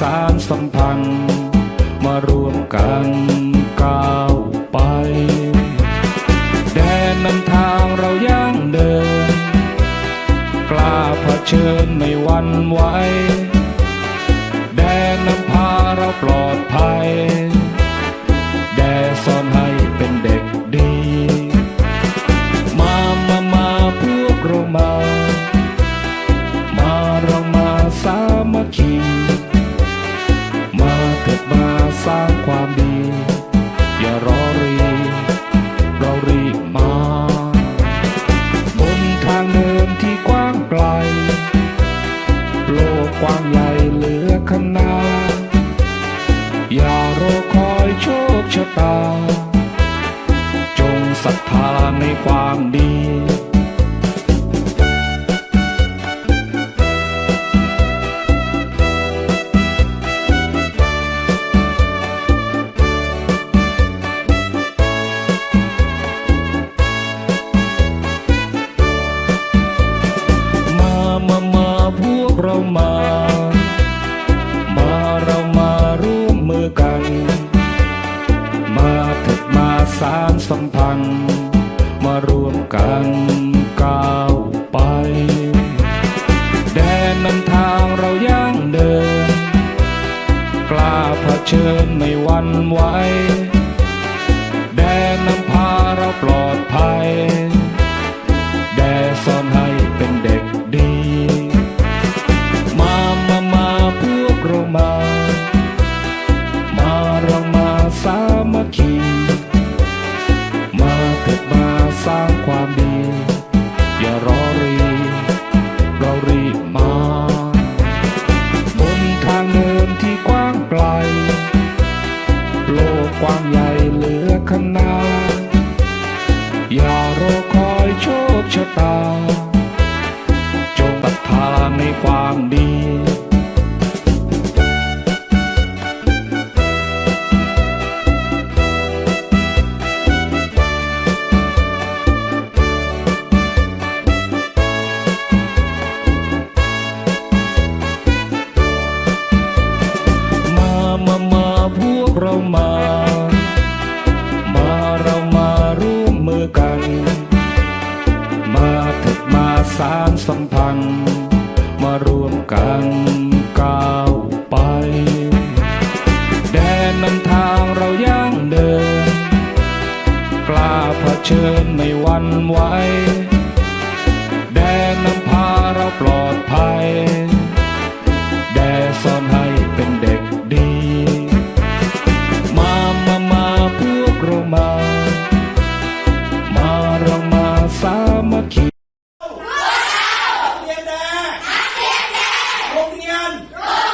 สามสัมพันธ์มารวมกันก้าวไป แดนนำทางเราย่างเดิน กล้าเผชิญไม่วันไหว ตา จงศรัทธาในความดีมามามาพวกเรามา สารสัมพันธ์มารวมกันก้าวไป แดนนำทางเราย่างเดิน กล้าเผชิญไม่วันไหว กว้างใหญ่เหลือขนาดอย่ารอคอยโชคชะตา จงปัดทางในความดี กันก้าวไป แดนน้ำทางเรายังเดิน กล้าเผชิญไม่วันไหวแดนน้ำพาเราปลอดภัย Amen.